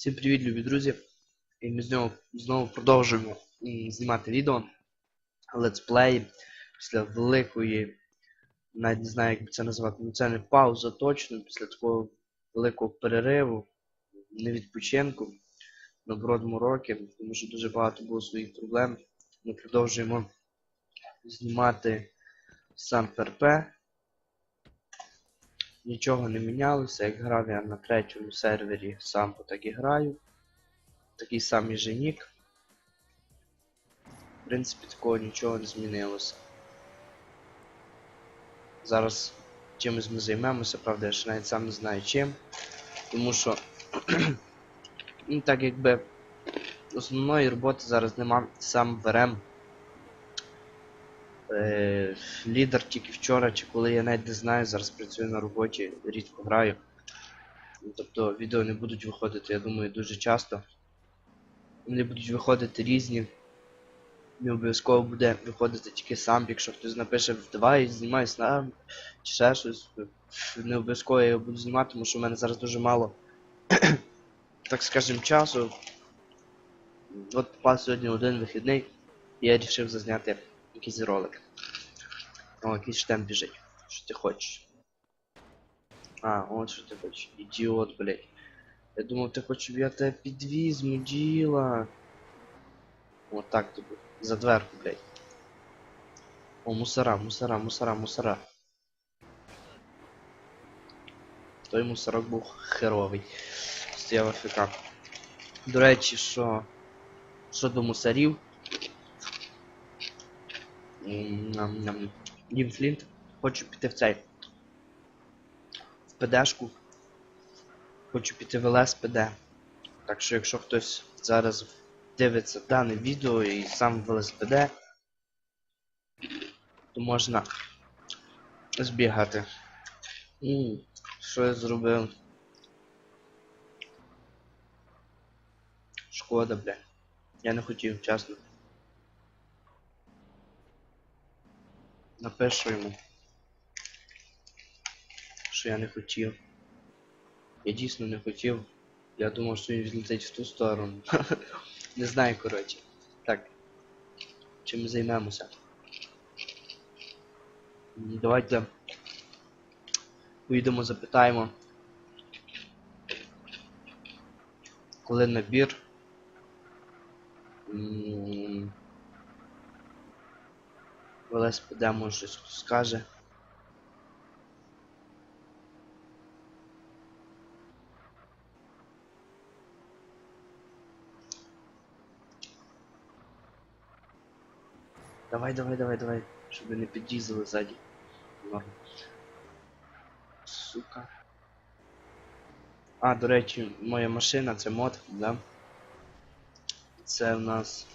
Всім привіт, любі друзі! І ми знову, знову продовжуємо знімати відео летсплеї після великої, навіть не знаю, як би це назвати, ну це не пауза точно, після такого великого перериву, не відпочинку на бродному роки, тому що дуже багато було своїх проблем. Ми продовжуємо знімати сам ПРП. Нічого не мінялося, як грав я на третьому сервері сам так і граю. Такий самий же нік. В принципі, такого нічого не змінилося. Зараз чимось ми займемося, правда, я ще навіть сам не знаю чим. Тому що ну, так якби основної роботи зараз нема, сам берем. Е, лідер тільки вчора, чи коли я навіть не знаю, зараз працюю на роботі, рідко граю. Тобто відео не будуть виходити, я думаю, дуже часто. Вони будуть виходити різні. Не обов'язково буде виходити тільки сам, якщо хтось напише давай знімай сам, чи ще щось. Не обов'язково я його буду знімати, тому що в мене зараз дуже мало, так скажем, часу. От попав сьогодні один вихідний, і я вирішив зазняти якийсь ролик. О, якийсь штемп біжить. Що ти хочеш? А, от що ти хочеш. Ідіот, блядь. Я думав, ти хочеш, щоб я тебе підвіз, муділа. От так тобі. За дверку, блядь. О, мусора, мусора, мусора, мусора. Той мусорок був херовий. Стояв АФК. До речі, що. Що до мусорів. Дім Флінт. Хочу піти в цей. В ПДшку. Хочу піти в ЛСПД. Так що якщо хтось зараз дивиться дане відео і сам в ЛСПД, то можна збігати. М, Що я зробив? Шкода, бля. Я не хотів, чесно. Напишу йому. Що я не хотів. Я дійсно не хотів. Я думав, що він відлетить в ту сторону. не знаю, коротше. Так. Чим ми займемося? Давайте поїдемо, запитаємо. Коли набір. М, В ЛСПД може щось хтось скаже. Давай, давай, давай, давай. Щоб не під'їздили ззаді. Сука. А, до речі, моя машина це мод, да? Це в нас.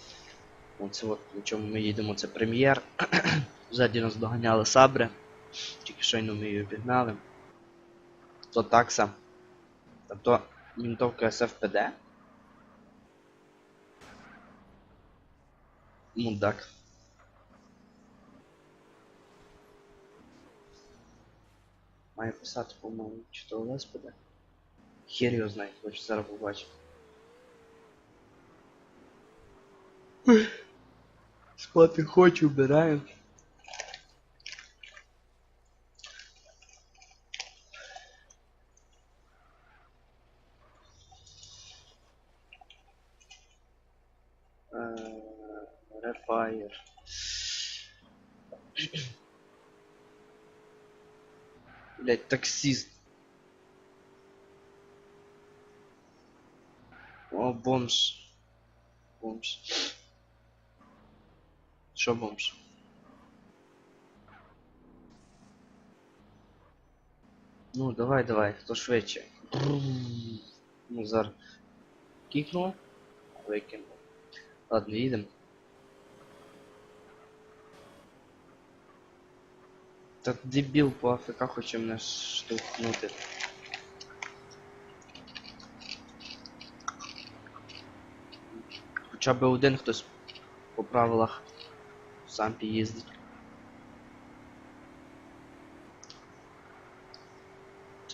Оце от на чому ми їдемо, це прем'єр. Ззаді нас доганяли сабри. Тільки щойно ми її обігнали. То такса. Тобто вінтовка СФПД. Мудак. Має писати, по-моєму, чи то ЛСПД. Хер його знає, хочу зараз побачити. Спати хочу, вбираю. Рефайр. Блять, таксист. О, бомж. Бомж. Що бомж? Ну, давай, давай, хто швидше. Зараз. Кікнуло? Викинув. Ладно, їдемо. Та дебіл по АФК хоче мене штовхнути. Хоча б один хтось по правилах сам їздить.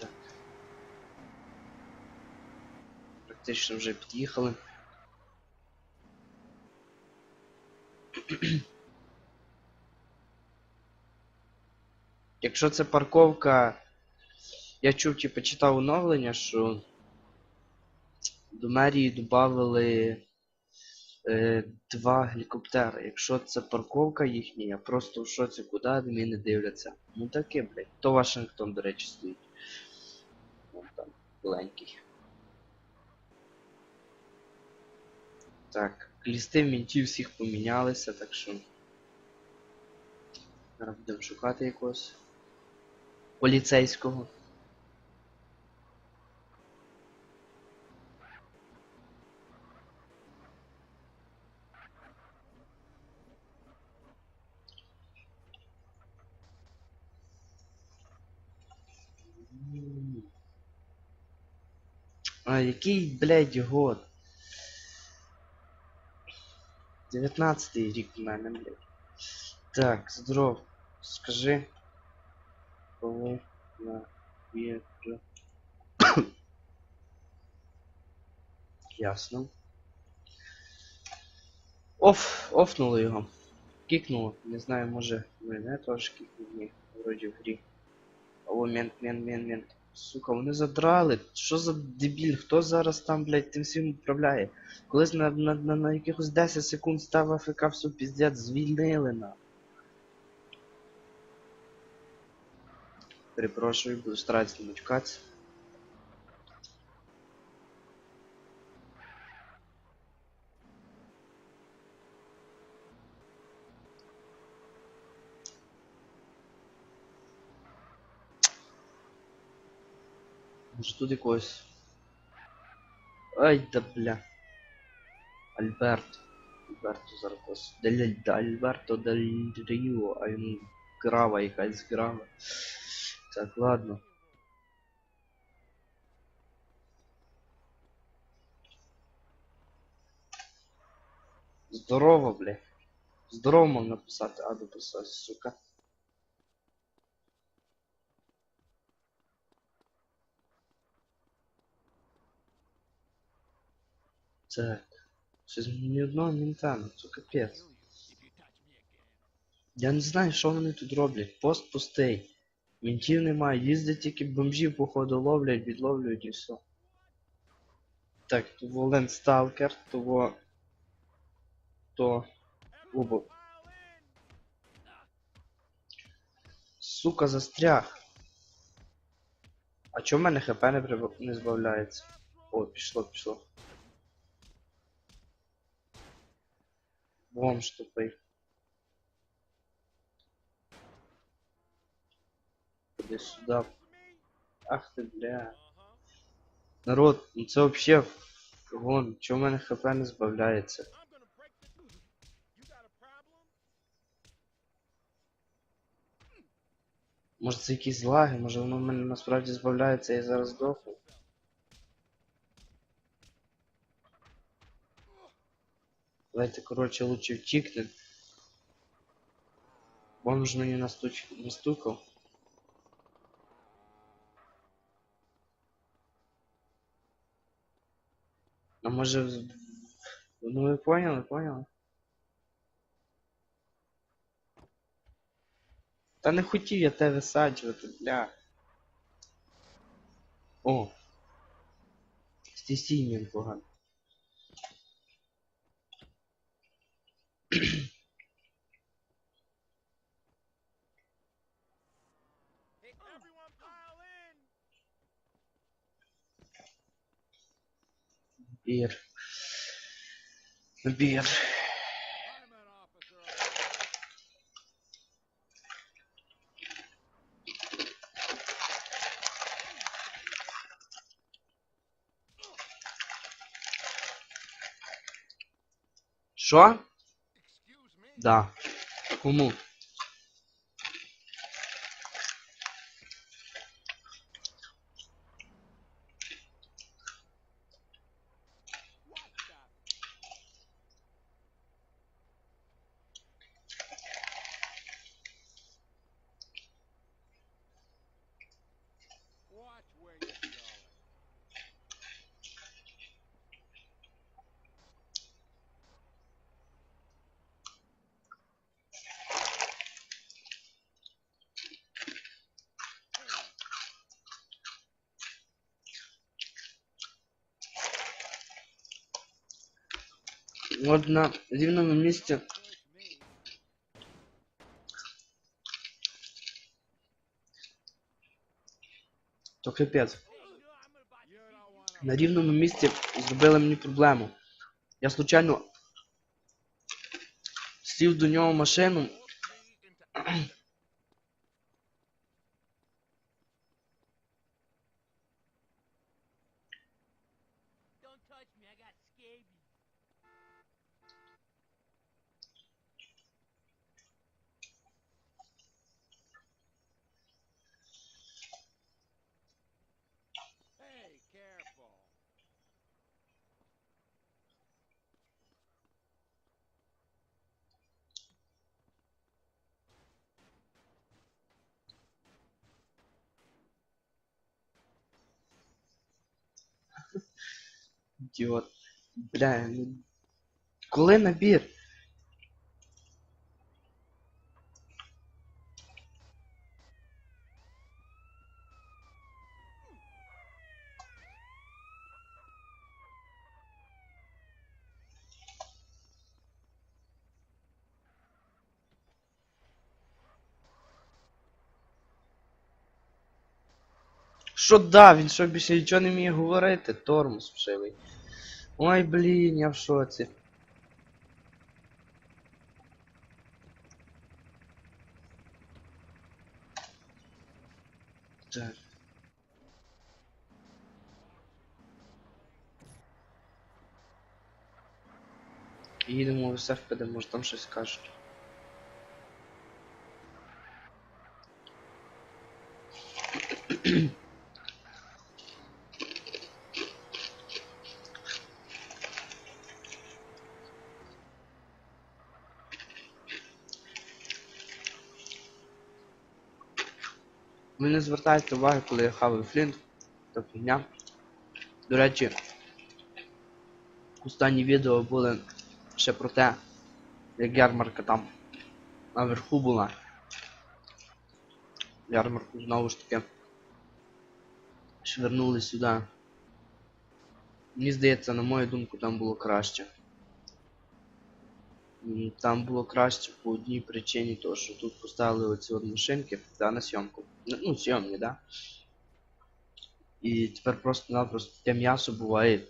Так. практично вже під'їхали. Якщо це парковка, я чув, типу, читав оновлення, що до мерії додали е, два гелікоптери. Якщо це парковка їхня, я просто в шоці, куди вони не дивляться. Ну таке, блядь. То Вашингтон, до речі, стоїть. Вон там, біленький. Так, лісти мінтів всіх помінялися, так що. Зараз будемо шукати якогось поліцейського. А який, блядь, год? 19-й рік в мене, блядь. Так, здоров. Скажи. Коли на є. Ясно. Оф, офнули його. Кікнуло. Не знаю, може мене теж кікнули. Вроді в грі. О, мент, мент, мент, мент. Сука, вони задрали. Що за дебіль? Хто зараз там, блядь, тим всім управляє? Колись на, на, на, на якихось 10 секунд став АФК всю піздець, звільнили на. Перепрошую, буду старатися не мочкатися. Може тут якогось. Ай да бля. Альберт. Альберто зараз. Дель, да, Альберто Дель Ріо, а він грава якась грава. Так, ладно. Здорово, бля. Здорово мав написати, а дописати, сука. Так. Щось ні одного мінта, це капець. Я не знаю, що вони тут роблять. Пост пустий. Мінтів немає, їздять тільки бомжів, походу, ловлять, відловлюють і все. Так, того Лендсталкер, того. То. Оба. Сука, застряг. А чому в мене хп не, прибав... не збавляється? О, пішло, пішло. Бомж тупий. Иди сюда. Ах ты, бля. Народ, ну це вообще вон, чому в мене хп не збавляється? Може це якісь лаги, може воно в мене насправді збавляється я зараз здохну. Давайте, короче, лучше втікнем. Бомж мені настуч... настукав. А може... Ну ви поняли, поняли? Та не хотів я тебе висаджувати, бля. О! Стій він погано. Бір. Fireman! Що? Да. Кому? От на Push me. то капець. На рівному місці зробили мені проблему. Я случайно сів до нього машину. Ідіот. Бля, ну. Коли набір? Що да, він що більше нічого не вміє говорити? Тормоз вшивий. Ой, блін, я в шоці. Так. Їдемо в СФПД, може там щось скажуть. Ви не звертайте уваги, коли я хаваю флінт, та фігня. До речі, останні відео були ще про те, як ярмарка там наверху була. Ярмарку знову ж таки швернули сюди. Мені здається, на мою думку, там було краще. Там було краще по одній причині, того, що тут поставили оці от машинки да, на зйомку. Ну, ну, зйомні, да. І тепер просто-напросто те м'ясо буває.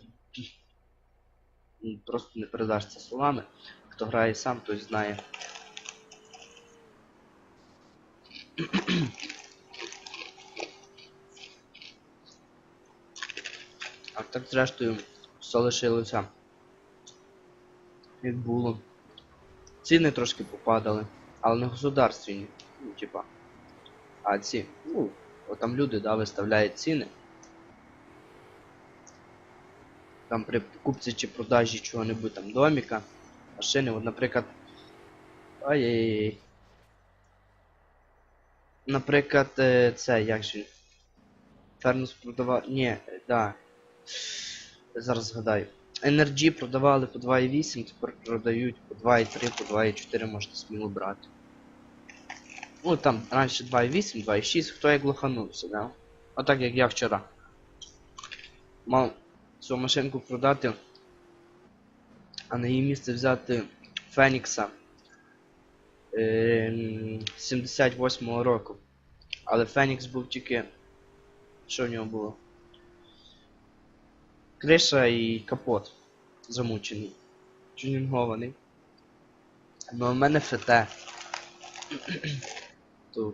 Просто не передаш це словами. Хто грає сам, той знає. А так зрештою все лишилося. Як було. Ціни трошки попадали, але не государственні. Ну, типа. А ці, ну, там люди, да, виставляють ціни. Там при покупці чи продажі чого-небудь там доміка, машини, от, наприклад. Ай-яй-яй. Наприклад, е, це як же. Фернус продавав. Ні, да. Зараз згадаю. NRG продавали по 2,8, тепер продають по 2,3, по 2,4 можете сміло брати. Ну там раніше 2,8, 2,6, хто як лоханувся, да? Отак як я вчора. Мав цю машинку продати, а на її місце взяти Фенікса ем, 78-го року. Але Фенікс був тільки. Що в нього було? Криша і капот замучений. Тюнінгований. Ну в мене ФТ. То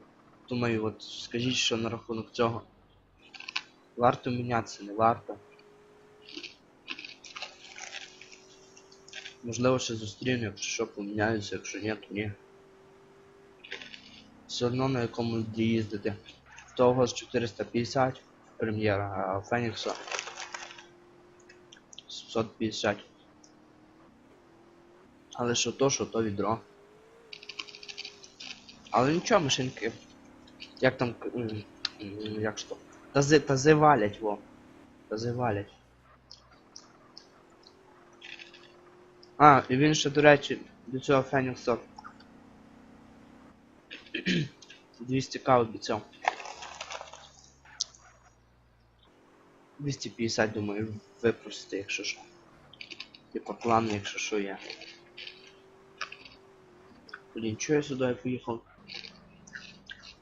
думаю, от скажіть, що на рахунок цього. Варто мінятися, не варто. Можливо, ще зустріну, якщо що поміняюся, якщо ні, то ні. Все одно на якому їздити. Того з 450 прем'єра, а Фенікса 750. Але що то, що то відро. Але нічого, машинки. Як там. Як що? Тази, тази валять, во. Тази валять. А, і він ще, до речі, до цього Фенікса 200к обіцяв. 250, думаю, випросити, якщо що. Типа план, якщо що є. Блін, чого я сюди поїхав?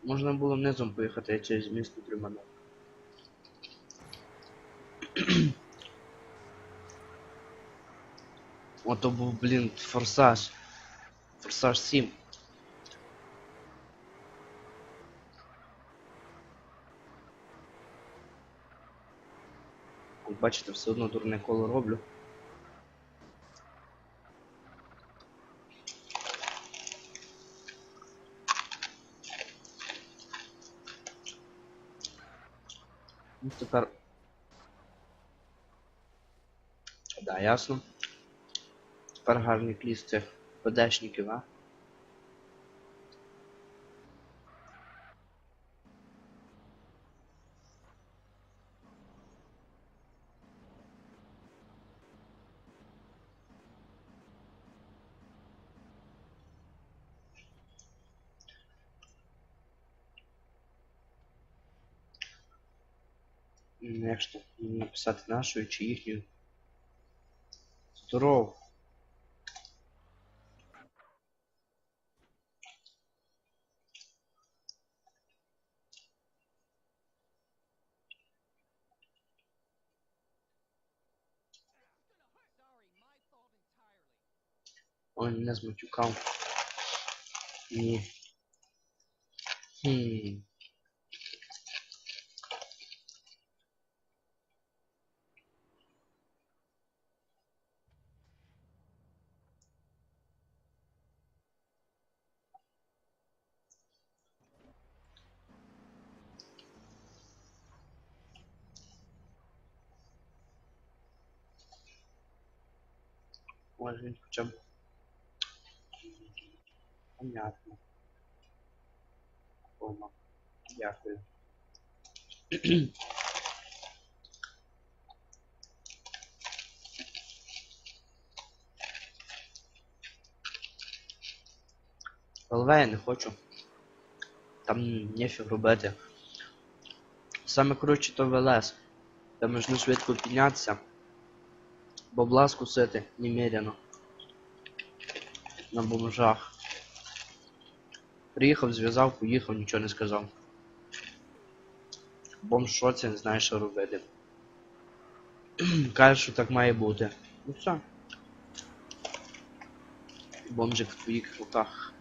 Можна було низом поїхати, я через місто триманув. Ото був, блін, форсаж. Форсаж 7. Бачите, все одно дурне коло роблю. Ну, тепер. Да, ясно. Тепер гарний кліс цих ПДшників, а? М, Як ж написати нашу чи їхню? Здоров. Ой, мене зматюкав. Ні. Хм. Він хоча б. Понятно. Понял. Дякую. ЛВ я не хочу. Там нефіг робити. Саме коротше то ВЛС. Там можна швидко піднятися. Бабла скусити немерено. На бомжах. Приїхав, зв'язав, поїхав, нічого не сказав. Бомж шоці, не знає, що робити. Каже, що так має бути. Ну все. Бомжик в твоїх руках.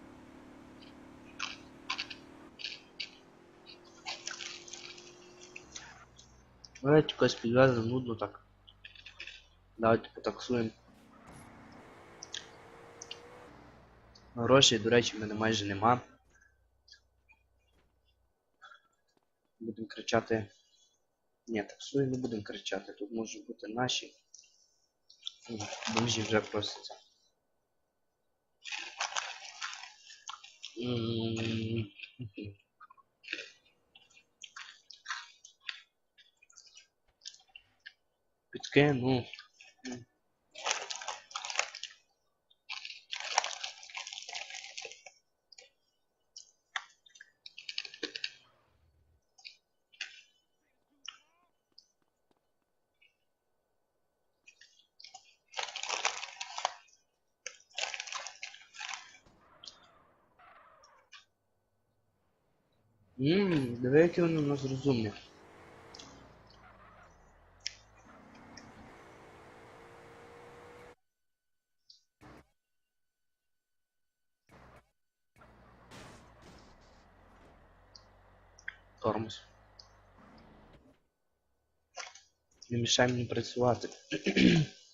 Давайте якось підвеземо, нудно так. Давайте потаксуємо. Грошей, до речі, в мене майже нема. Будемо кричати. Ні, таксуємо, не будемо кричати. Тут можуть бути наші. Бомжі вже просяться. Підкину. Ммм, які вони у нас розумні. Тормоз. Не мішай мені працювати.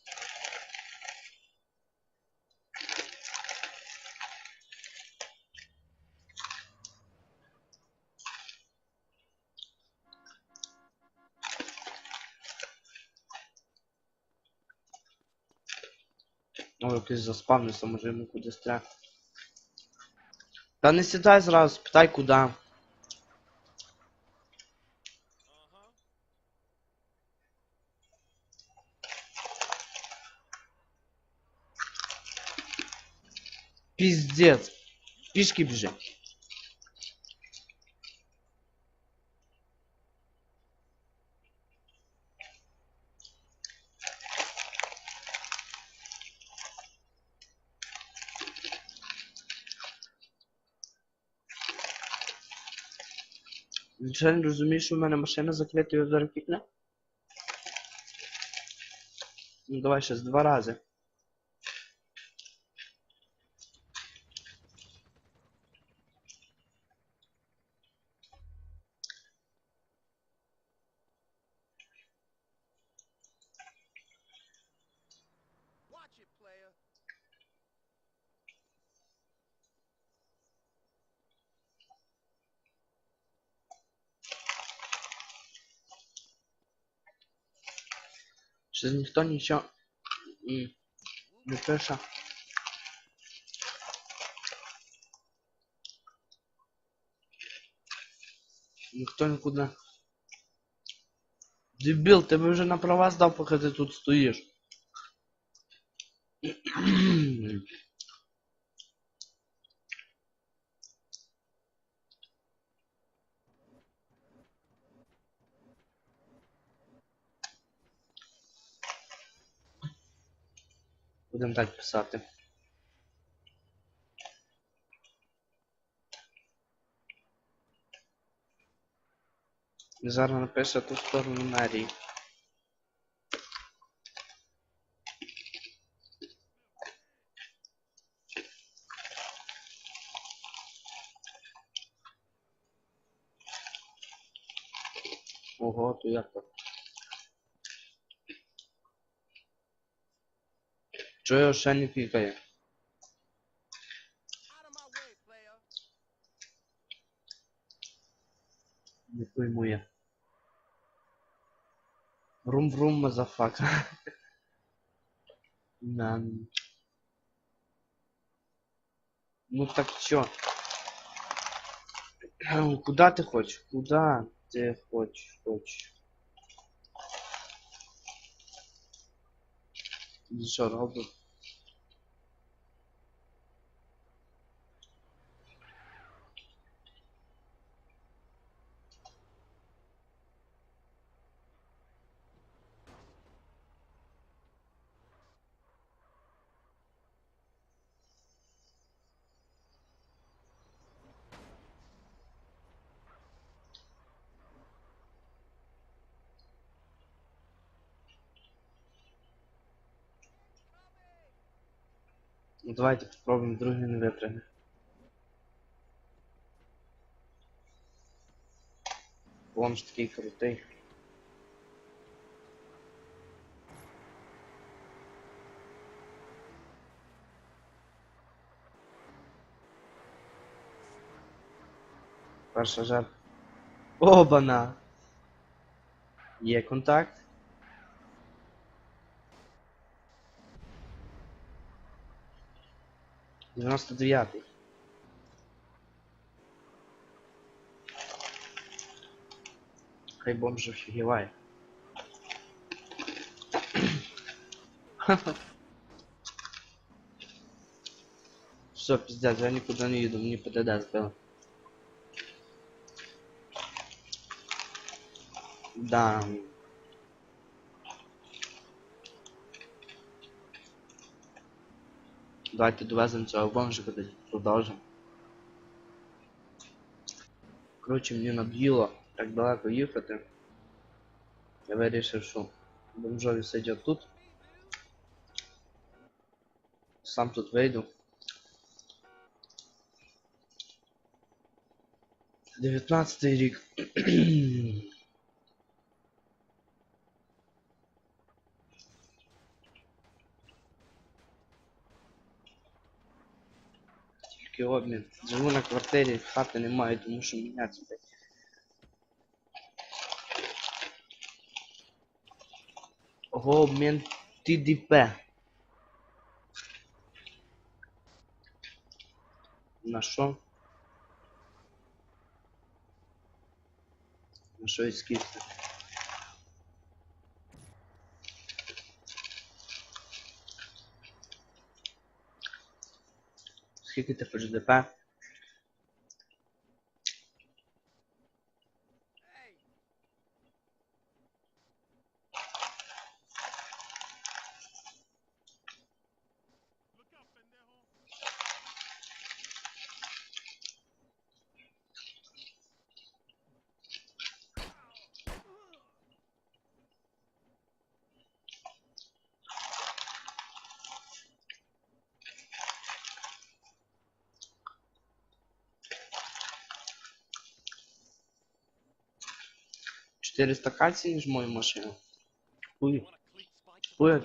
О, якийсь заспавнився, може йому кудись треба. Та не сідай зразу, питай куди. Пиздец. Пішки біжи. Він розумієш, в мене машина закрита, і кікне? Ну давай ще два рази. Ще ніхто нічого м, не пише. Ніхто нікуди. Дебіл, тебе вже на права здав, поки ти тут стоїш. Будемо так писати. Зараз напише ту сторону мерії. Ого, то як так? Чё я ша не кликаю? Не пойму я. Рум-рум, мазафак. Нан. Ну так чё? Ну, куда ты хочешь? Куда ты хочешь? Хочешь? Дешевый Ну давайте попробуем другий не витримає. Бомж такий крутий. Перша. Обана! Є контакт. Девяносто девятый. Хай бомж офігіває. Все, пиздец, я никуда не еду, мне ПДД сбило. Да. Давайте довеземо цього бомжика десь продовжимо. Коротше, мені над'їло так далеко їхати. Я вирішив, що бомжові сидять тут. Сам тут вийду. 19 рік. Тільки обмін. Живу на квартирі, хати немає, тому що міняти. Ого, обмін ТДП. На що? На що і скільки? Скільки ти хочеш 400 кацій, ніж мою машину. Хуй. Хуй я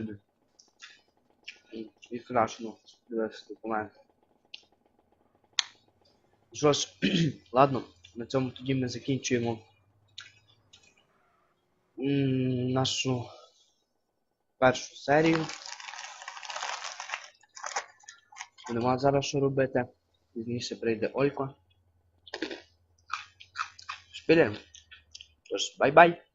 краш, ну, дивись документи. Що ж, ладно, на цьому тоді ми закінчуємо нашу першу серію. Нема зараз що робити. Пізніше прийде Олько. Pues bye bye.